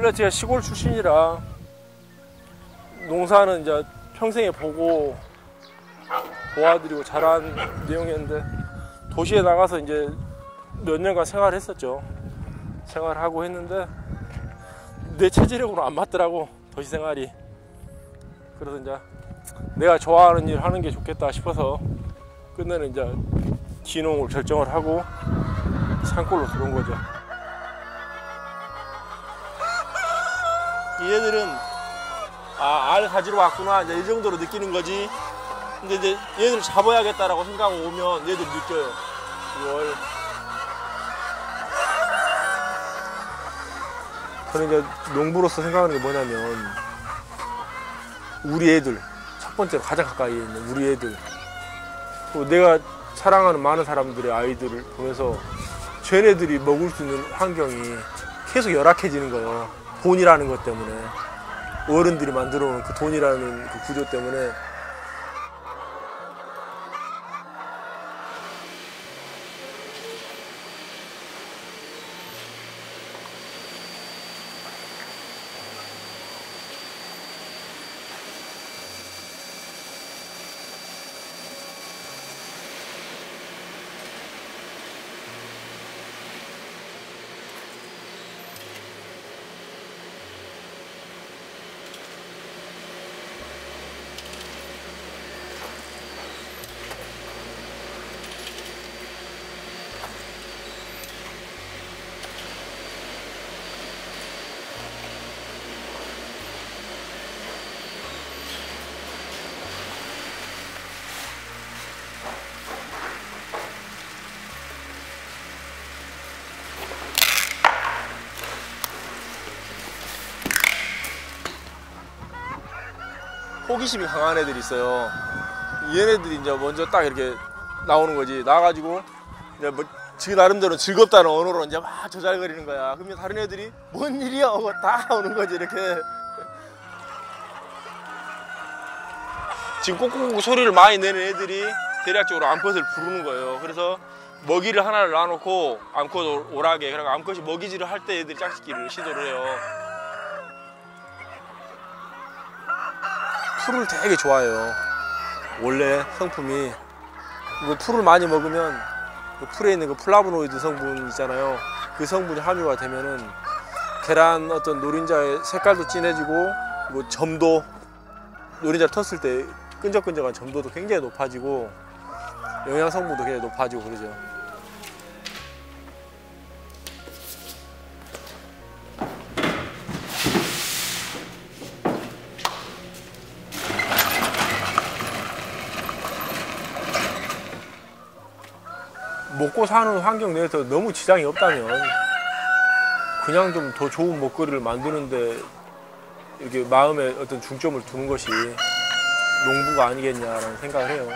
원래 제가 시골 출신이라 농사는 이제 평생에 보고 도와드리고 자란 내용이었는데 도시에 나가서 이제 몇 년간 생활했었죠. 생활하고 했는데 내 체질력으로 안 맞더라고 도시 생활이. 그래서 이제 내가 좋아하는 일 하는 게 좋겠다 싶어서 끝내는 이제 귀농을 결정을 하고 산골로 들어온 거죠. 얘들은 아, 알 가지러 왔구나 이제 이 정도로 느끼는 거지. 근데 이제 얘들 잡아야겠다라고 생각 오면 얘들 느껴요. 이걸. 저는 이제 농부로서 생각하는 게 뭐냐면 우리 애들 첫 번째로 가장 가까이에 있는 우리 애들 또 내가 사랑하는 많은 사람들의 아이들을 보면서 쟤네들이 먹을 수 있는 환경이 계속 열악해지는 거예요. 돈이라는 것 때문에 어른들이 만들어 놓은 그 돈이라는 그 구조 때문에 호기심이 강한 애들이 있어요. 얘네들이 이제 먼저 딱 이렇게 나오는 거지. 나와가지고 이제 뭐 지 나름대로 즐겁다는 언어로 이제 막 조잘거리는 거야. 그러면 다른 애들이 뭔 일이야 하고 다 오는 거지 이렇게. 지금 꼭꼭 소리를 많이 내는 애들이 대략적으로 암컷을 부르는 거예요. 그래서 먹이를 하나를 놔놓고 암컷 오라게 그러니까 암컷이 먹이질을 할 때 애들이 짝짓기를 시도를 해요. 풀을 되게 좋아해요. 원래 성품이 이거 풀을 많이 먹으면 그 풀에 있는 그 플라보노이드 성분 있잖아요. 그 성분이 함유가 되면은 계란 어떤 노린자의 색깔도 진해지고 그리고 점도 노린자를 텄을 때 끈적끈적한 점도도 굉장히 높아지고 영양 성분도 굉장히 높아지고 그러죠. 먹고 사는 환경 내에서 너무 지장이 없다면 그냥 좀 더 좋은 먹거리를 만드는데 이렇게 마음에 어떤 중점을 두는 것이 농부가 아니겠냐라는 생각을 해요.